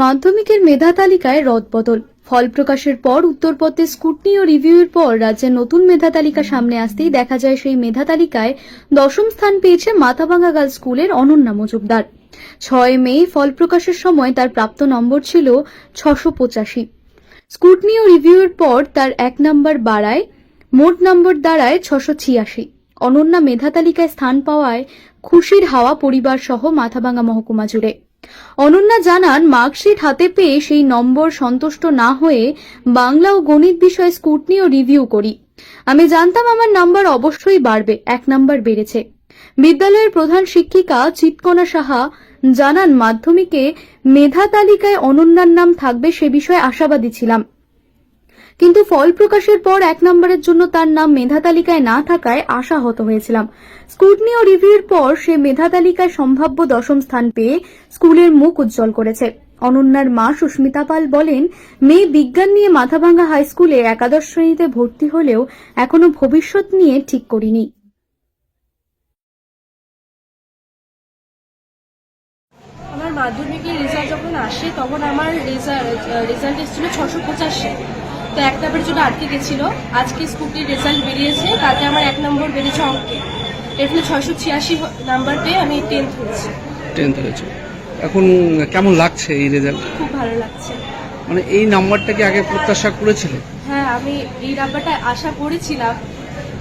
মাধ্যমিকের মেধা তালিকায় রদবদল। ফল প্রকাশের পর উত্তরপত্রে স্কুটনি ও রিভিউয়ের পর রাজ্যের নতুন মেধা তালিকা সামনে আসতেই দেখা যায় সেই মেধা তালিকায় দশম স্থান পেয়েছে মাথাভাঙ্গা গার্লস স্কুলের অনন্যা মজুমদার। ছয় মে ফল প্রকাশের সময় তার প্রাপ্ত নম্বর ছিল ছশো পঁচাশি। স্কুটনি ও রিভিউয়ের পর তার এক নম্বর বাড়ায়, মোট নম্বর দাঁড়ায় ছশো ছিয়াশি। অনন্যা মেধা তালিকায় স্থান পাওয়ায় খুশির হাওয়া পরিবার সহ মাথাভাঙ্গা মহকুমা জুড়ে। অনন্যা জানান, মার্কশিট হাতে পেয়ে সেই নম্বর সন্তুষ্ট না হয়ে বাংলা ও গণিত বিষয়ে স্কুটনি ও রিভিউ করি। আমি জানতাম আমার নাম্বার অবশ্যই বাড়বে, এক নাম্বার বেড়েছে। বিদ্যালয়ের প্রধান শিক্ষিকা চিৎকনা সাহা জানান, মাধ্যমিকে মেধা তালিকায় অনন্যার নাম থাকবে সে বিষয়ে আশাবাদী ছিলাম। কিন্তু ফল প্রকাশের পর এক নম্বরের জন্য তার নাম মেধা তালিকায় না থাকায় আশাহত হয়েছিলাম। স্কুটনি ও রিভিউর পর সে মেধা তালিকায় সম্ভাব্য দশম স্থান পেয়ে স্কুলের মুখ উজ্জ্বল করেছে। অনন্যার মা সুস্মিতা পাল বলেন, মেয়ে বিজ্ঞান নিয়ে মাথাভাঙ্গা হাই স্কুলে একাদশ শ্রেণীতে ভর্তি হলেও এখনও ভবিষ্যৎ নিয়ে ঠিক করিনি। আমার মাধ্যমিকের রেজাল্ট যখন আসে, তখন আমার রেজাল্ট রেজাল্ট এসেছিল ছশো পঁচাশি। তো এক নম্বরের জন্য আটকে গেছিল। আজকে স্কুটির রেজাল্ট বেরিয়েছে তাতে আমার এক নম্বর বেড়েছে অঙ্কে। এর ফলে ছশো ছিয়াশি নাম্বার পেয়ে আমি টেন্থ হয়েছি। টেন্থ হয়েছে। এখন কেমন লাগছে এই রেজাল্ট খুব ভালো লাগছে। মানে এই নাম্বারটা কি আগে প্রত্যাশা করেছিলে? হ্যাঁ আমি এই নাম্বারটা আশা করেছিলাম।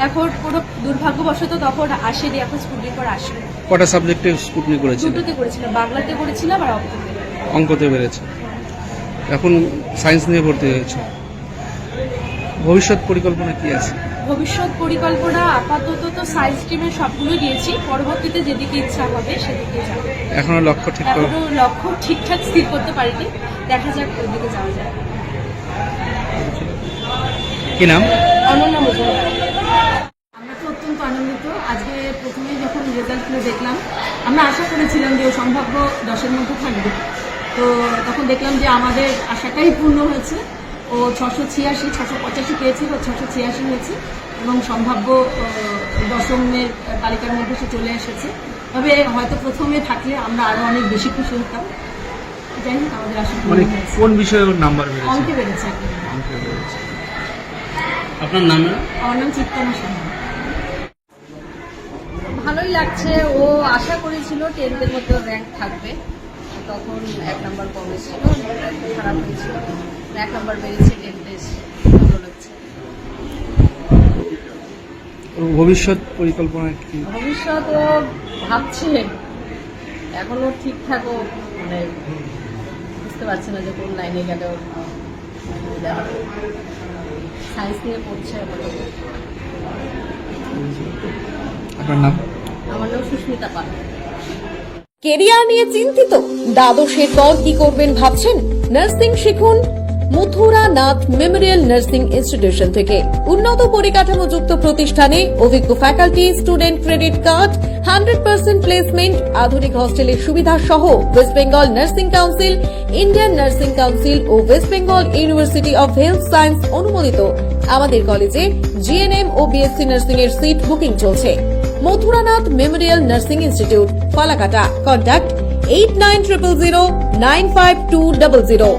এখন কোনো দুর্ভাগ্যবশত তখন আসেনি এখন স্কুটির পর আসে কটা সাবজেক্টে স্কুটনি করেছিলে? দুটোতে করেছিলাম বাংলাতে করেছিলাম আর অঙ্কতে। অঙ্কতে বেড়েছে এখন সায়েন্স নিয়ে ভর্তি হয়েছে। ভবিষ্যৎ পরিকল্পনা কি আছে? ভবিষ্যৎ পরিকল্পনা আপাতত তো সায়েন্স স্ট্রিমের সবগুলোই দিয়েছি। পরবর্তীতে যেদিকে ইচ্ছা হবে সেদিকে যাব। এখনও লক্ষ্য ঠিক করে এখনও লক্ষ্য ঠিকঠাক স্থির করতে পারিনি। দেখা যাক কোন দিকে যাওয়া যায়। কি নাম? অনন্যা মজুমদার। আমরা তো অত্যন্ত আনন্দিত। আজকে প্রথমে যখন রেজাল্টগুলো দেখলাম আমরা আশা করেছিলাম যে ও সম্ভাব্য দশের মধ্যে থাকবে। তো তখন দেখলাম যে আমাদের আশাটাই পূর্ণ হয়েছে। ও ছশো ছিয়াশি ছশো পঁচাশি পেয়েছিল ছশো ছিয়াশি হয়েছে এবং সম্ভাব্য দশমের তালিকার মধ্যে সে চলে এসেছে। তবে হয়তো প্রথমে থাকলে আমরা আরও অনেক বেশি খুশি হতাম। যাই হোক আমাদের মানে হয়েছে। কোন বিষয়ে নাম্বার বেড়েছে? অঙ্কে বেড়েছে অঙ্কে বেড়েছে। আপনার নাম আমার নাম চিত্তনা সাহা ভালোই লাগছে। ও আশা করেছিল টেন্থের মধ্যে র্যাঙ্ক থাকবে। তখন এক নাম্বার কমে ছিল খারাপ হয়েছিল। এক নাম্বার বেরিয়েছে টেন্থে ভালো লাগছে। ভবিষ্যৎ পরিকল্পনা কি? ভবিষ্যৎ ও ভাবছে। এখনও ঠিকঠাক ও মানে বুঝতে পারছে না যে কোন লাইনে গেলে ওর সায়েন্স নিয়ে পড়ছে। আপনার নাম? আমার নাম সুস্মিতা পাল। কেরিয়ার নিয়ে চিন্তিত। দ্বাদশের পর কি করবেন ভাবছেন? নার্সিং শিখুন Mathura Nath memorial nursing institution থেকে। উন্নত পরিকাঠামো যুক্ত প্রতিষ্ঠানে অভিজ্ঞ faculty, student credit card, hundred percent placement, আধুনিক হস্টেলের সুবিধা সহ West Bengal nursing council, Indian nursing council O West Bengal university of health science অনুমোদিত। আমাদের কলেজে জিএনএম ও বিএসসি নার্সিং এর সিট বুকিং চলছে। Mathuranath memorial nursing institute Falakata contact eight nine triple zero nine five two double zero